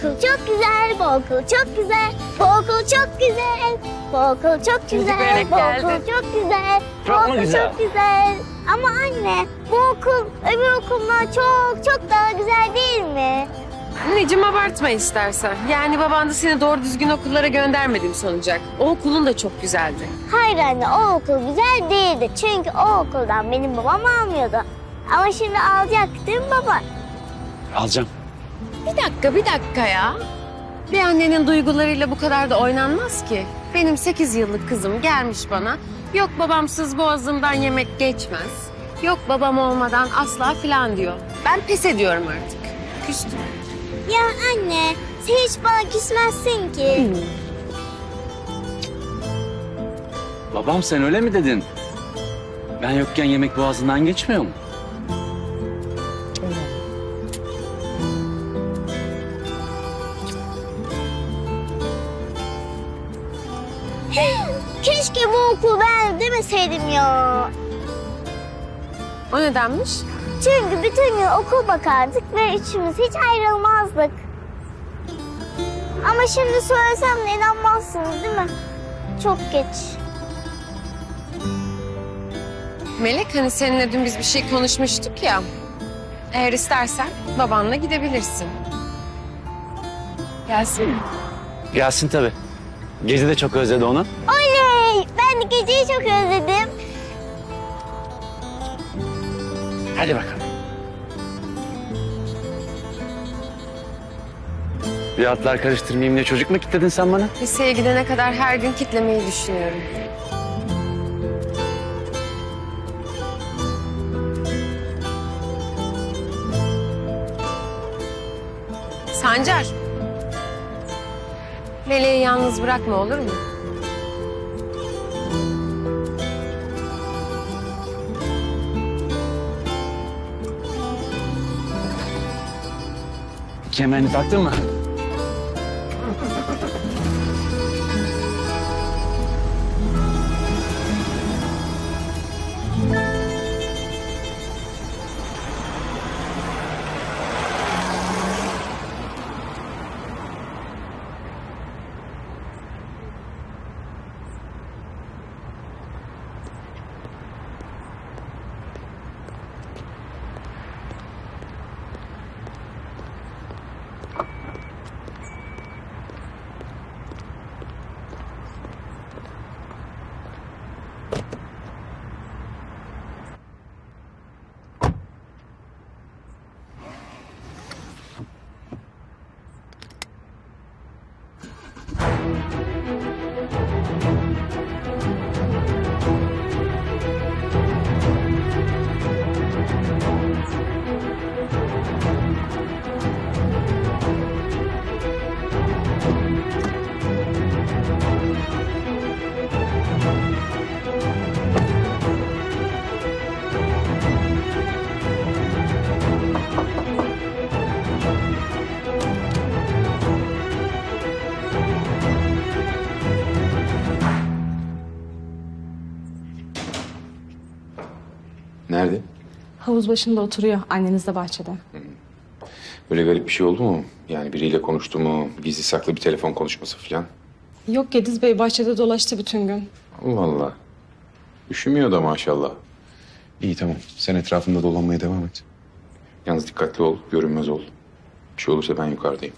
Okul çok güzel, bu okul çok güzel, bu okul çok güzel, bu okul çok güzel, bu okul çok güzel, bu okul güzel? çok güzel. Ama anne, bu okul öbür okuldan çok çok daha güzel değil mi? Anneciğim abartma istersen. Yani baban da seni doğru düzgün okullara göndermedim sanacak. O okulun da çok güzeldi. Hayır anne, o okul güzel değildi. Çünkü o okuldan benim babam almıyordu. Ama şimdi alacak değil mi baba? Alacağım. Bir dakika, bir dakika ya. Bir annenin duygularıyla bu kadar da oynanmaz ki. Benim 8 yıllık kızım gelmiş bana. Yok babamsız boğazımdan yemek geçmez. Yok babam olmadan asla filan diyor. Ben pes ediyorum artık. Küstüm. Ya anne, sen hiç bana küsmezsin ki. Babam sen öyle mi dedin? Ben yokken yemek boğazından geçmiyor mu? Okul ben demeseydim ya. O nedenmiş? Çünkü bütün gün okul bakardık ve üçümüz hiç ayrılmazdık. Ama şimdi söylesem de inanmazsınız değil mi? Çok geç. Melek hani seninle dün biz bir şey konuşmuştuk ya. Eğer istersen babanla gidebilirsin. Gelsin mi? Gelsin tabii. Gezi de çok özledi onu. Oley! Ben geceyi çok özledim. Hadi bakalım. Bir atlar karıştırmayayım diye çocuk mu kitledin sen bana? Liseye gidene kadar her gün kitlemeyi düşünüyorum. Sancar. Meleği yalnız bırakma olur mu? Kemerini taktın mı? Havuz başında oturuyor. Anneniz de bahçede. Böyle garip bir şey oldu mu? Yani biriyle konuştu mu? Gizli saklı bir telefon konuşması falan. Yok Gediz Bey bahçede dolaştı bütün gün. Allah Allah. Üşümüyor da maşallah. İyi tamam. Sen etrafında dolanmaya devam et. Yalnız dikkatli ol, görünmez ol. Bir şey olursa ben yukarıdayım.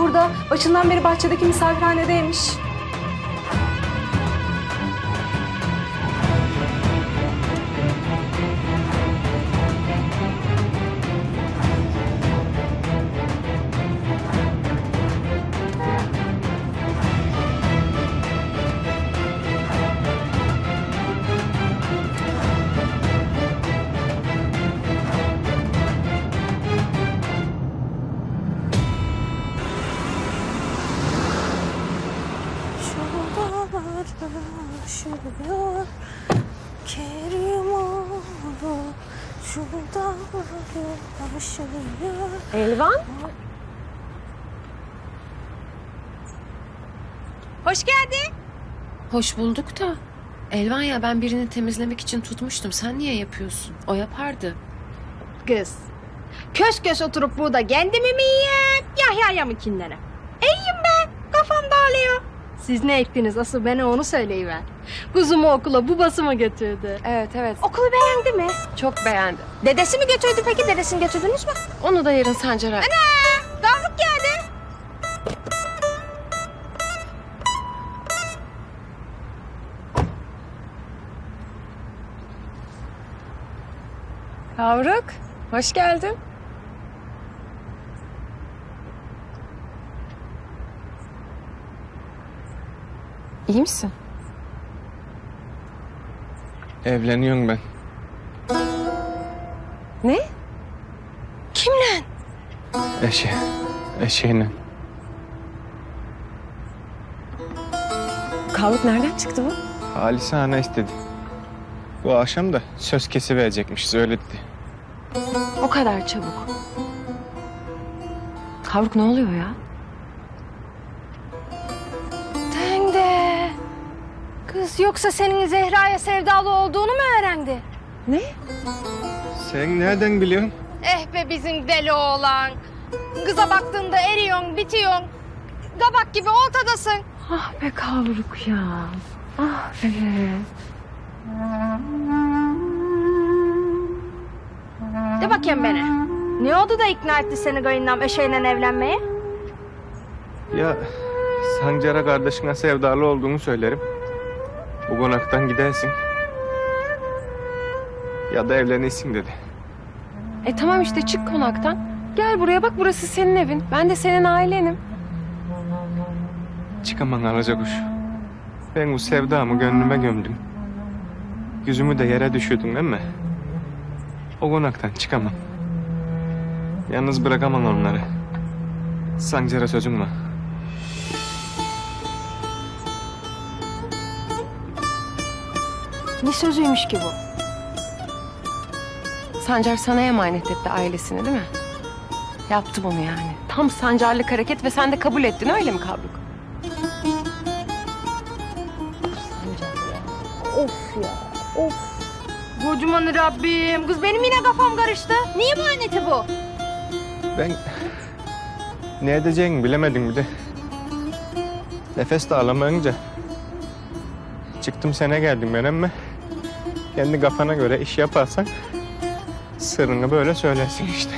Burada. Başından beri bahçedeki misafirhanedeymiş. Elvan? Hoş geldin. Hoş bulduk da. Elvan ya ben birini temizlemek için tutmuştum. Sen niye yapıyorsun? O yapardı. Kız. Köş köş oturup burada kendimi mi yiyeyim? Yahya'ya mı kinlerim? İyiyim be. Kafam dağılıyor. Siz ne ettiniz? Asıl bana onu söyleyiver. Kuzumu okula babası mı götürdü? Evet evet. Okulu beğendi mi? Çok beğendim. Dedesi mi götürdü peki? Dedesini götürdünüz mü? Onu da yarın Sancar'a... Gavruk geldi. Kavruk, hoş geldin. İyi misin? Evleniyorum ben. Ne? Kimle? Eşe. Eşeğine. Kavruk nereden çıktı bu? Halise ana istedi. Bu akşam da söz kesi verecekmişiz öyle dedi. O kadar çabuk. Kavruk ne oluyor ya? Kız yoksa senin Zehra'ya sevdalı olduğunu mu öğrendi? Ne? Sen nereden biliyorsun? Eh be bizim deli oğlan. Kıza baktığında eriyorsun, bitiyorsun. Kabak gibi ortadasın. Ah be kavruk ya. Ah be. De bakayım bana. Ne oldu da ikna etti seni kayınlam eşeğiyle evlenmeye? Ya Sancar'a kardeşine sevdalı olduğunu söylerim. Bu konaktan gidersin. Ya da evlenirsin dedi. E tamam işte çık konaktan. Gel buraya bak burası senin evin. Ben de senin ailenim. Çıkamam alacakuş. Ben bu sevdamı gönlüme gömdüm. Yüzümü de yere düşürdüm değil mi? O konaktan çıkamam. Yalnız bırakamam onları. Sancar'a sözüm var. Ne sözüymüş ki bu? Sancar sana emanet etti ailesini değil mi? Yaptı bunu yani. Tam sancarlık hareket ve sen de kabul ettin öyle mi kavruk? Kocaman Rabbim. Kız benim yine kafam karıştı. Niye emaneti bu? Ben ne edeceğimi bilemedim bir de. Nefes de alamayınca çıktım sana geldim ben ama kendi kafana göre iş yaparsan sırrını böyle söylersin işte.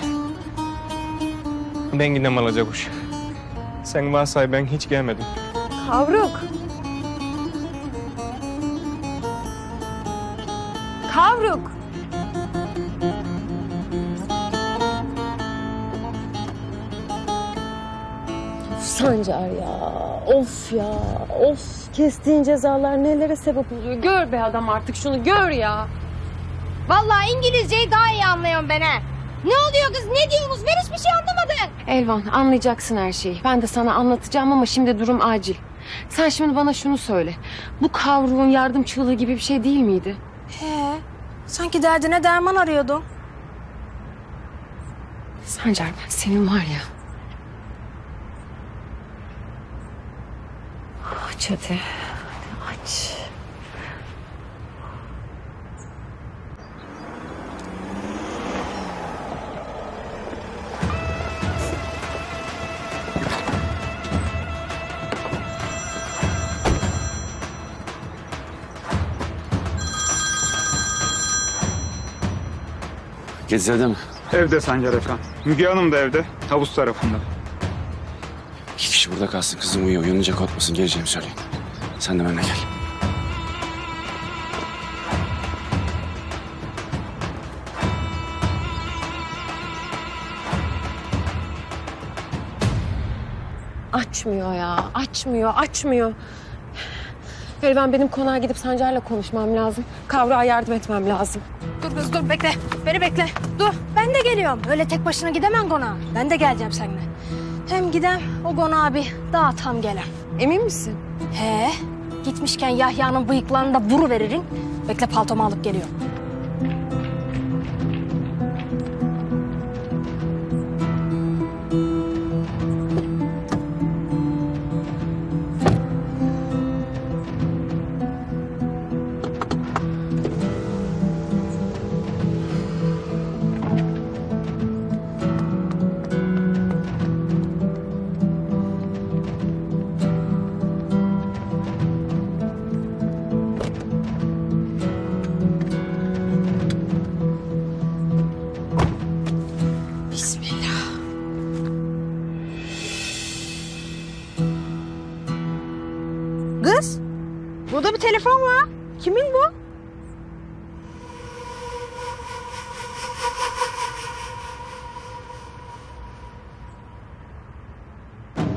Ben gidem alacak kuş. Sen varsay ben hiç gelmedim. Kavruk. Sancar ya. Of ya. Of. Kestiğin cezalar nelere sebep oluyor. Gör be adam artık şunu gör ya. Vallahi İngilizceyi daha iyi anlıyorum ben ha. Ne oluyor kız? Ne diyorsunuz? Ben hiçbir şey anlamadım. Elvan anlayacaksın her şeyi. Ben de sana anlatacağım ama şimdi durum acil. Sen şimdi bana şunu söyle. Bu kavruğun yardım çığlığı gibi bir şey değil miydi? He. Sanki derdine derman arıyordun. Sancar ben senin var ya. aç hadi. hadi aç. Gezedim. Evde Sancar Efkan. Müge Hanım da evde. Havuz tarafında. Kişi burada kalsın. Kızım uyuyor. Uyanınca korkmasın. Geleceğimi söyleyin. Sen de benimle gel. Açmıyor ya, açmıyor, açmıyor. Elvan benim konağa gidip Sancar'la konuşmam lazım. Kavrağa yardım etmem lazım. Dur kız dur bekle. Beni bekle. Dur ben de geliyorum. Öyle tek başına gidemem konağa. Ben de geleceğim seninle. Hem gidem o konağa bir daha tam gelem. Emin misin? He gitmişken Yahya'nın bıyıklarını da vuru veririn. Bekle paltomu alıp geliyorum.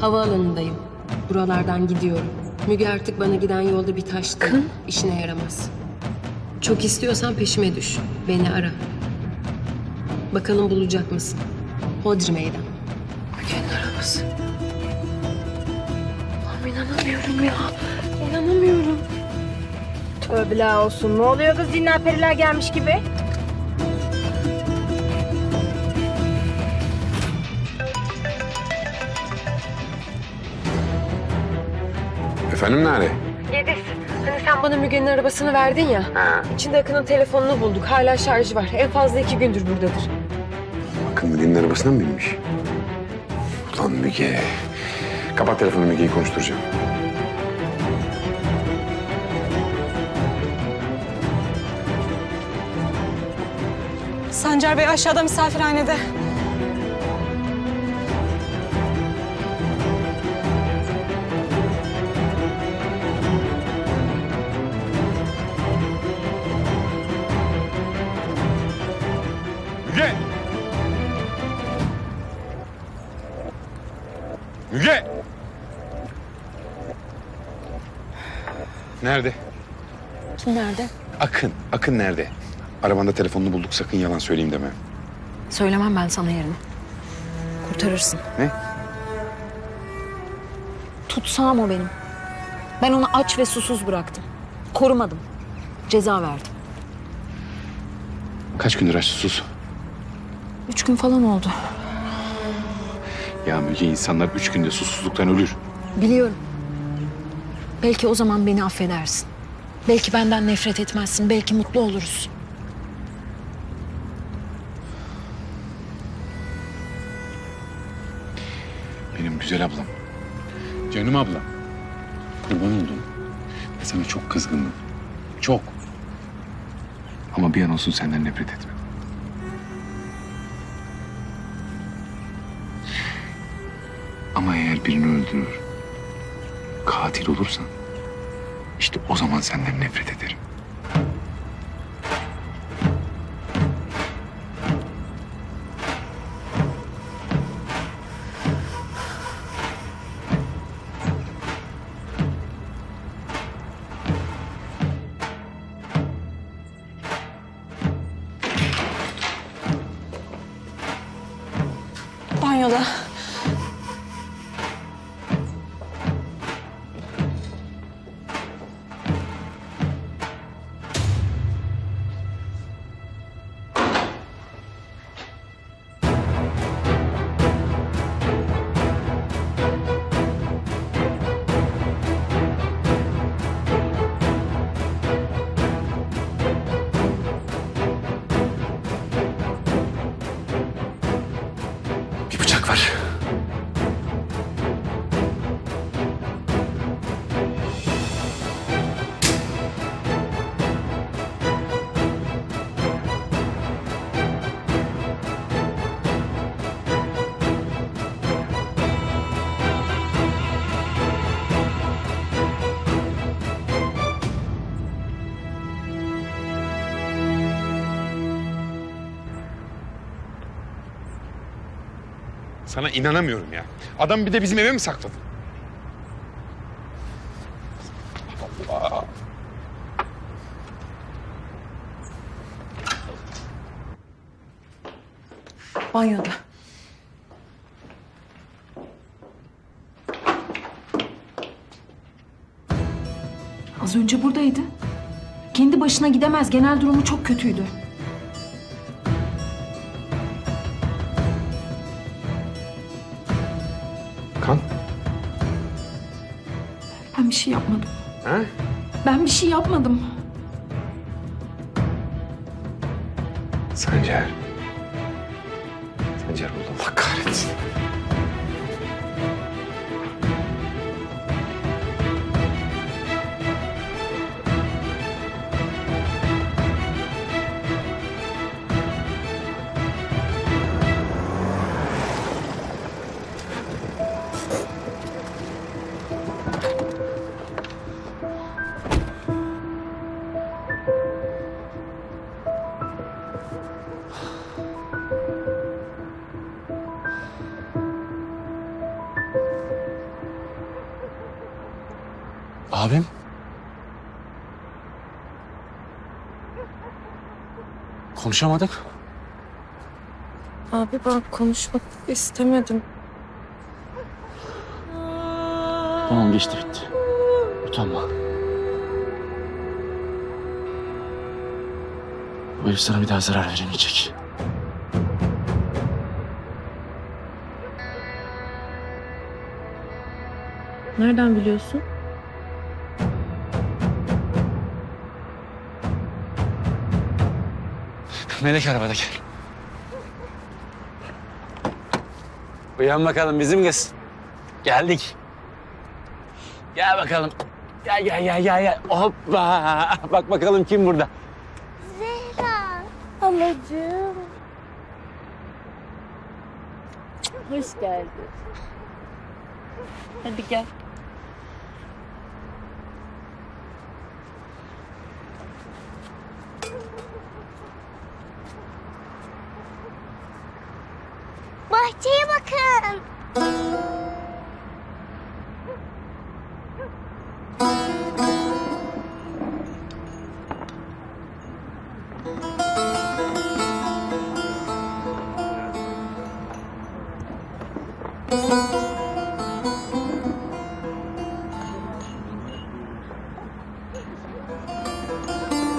Havaalanındayım. Buralardan gidiyorum. Müge artık bana giden yolda bir taştı. İşine yaramaz. Çok istiyorsan peşime düş. Beni ara. Bakalım bulacak mısın? Hodri meydan. Müge'nin arabası. Allah'ım inanamıyorum ya. İnanamıyorum. Tövbeler olsun. Ne oluyor kız? Dinler periler gelmiş gibi. Efendim nerede? Yediz. Hani sen bana Müge'nin arabasını verdin ya. İçinde Akın'ın telefonunu bulduk. Hala şarjı var. En fazla iki gündür buradadır. Akın Müge'nin arabasına mı binmiş? Ulan Müge. Kapat telefonu Müge'yi konuşturacağım. Sancar Bey aşağıda misafirhanede. Kim nerede? Akın. Akın nerede? Arabanda telefonunu bulduk sakın yalan söyleyeyim deme. Söylemem ben sana yerini. Kurtarırsın. Ne? Tutsağım o benim. Ben onu aç ve susuz bıraktım. Korumadım. Ceza verdim. Kaç gündür aç sus. Üç gün falan oldu. Ya Müge insanlar üç günde susuzluktan ölür. Biliyorum. Belki o zaman beni affedersin. Belki benden nefret etmezsin. Belki mutlu oluruz. Benim güzel ablam. Canım ablam. Kurban oldum. Ve sana çok kızgındım. Çok. Ama bir an olsun senden nefret etmedim. Ama eğer birini öldürür, katil olursan, o zaman senden nefret ederim. Sana inanamıyorum ya. Adam bir de bizim eve mi sakladı? Allah. Banyoda. Az önce buradaydı. Kendi başına gidemez. Genel durumu çok kötüydü. Bir şey yapmadım. Ha? Ben bir şey yapmadım. Sancar. Sancar Konuşamadık. Abi ben konuşmak istemedim. Tamam geçti bitti. Utanma. Bu herif sana bir daha zarar veremeyecek. Nereden biliyorsun? Melek arabada gel. Uyan bakalım bizim kız. Geldik. Gel bakalım. Gel gel gel gel gel. Hoppa. Bak bakalım kim burada. Zehra. Halacığım. Hoş geldin. Hadi gel. Bahçeye bakın.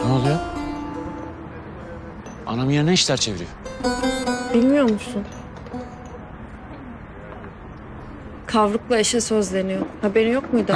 Ne oluyor? Anam yine ne işler çeviriyor? Bilmiyor musun? Kavruk'la eşe sözleniyor. Haberi yok muydu?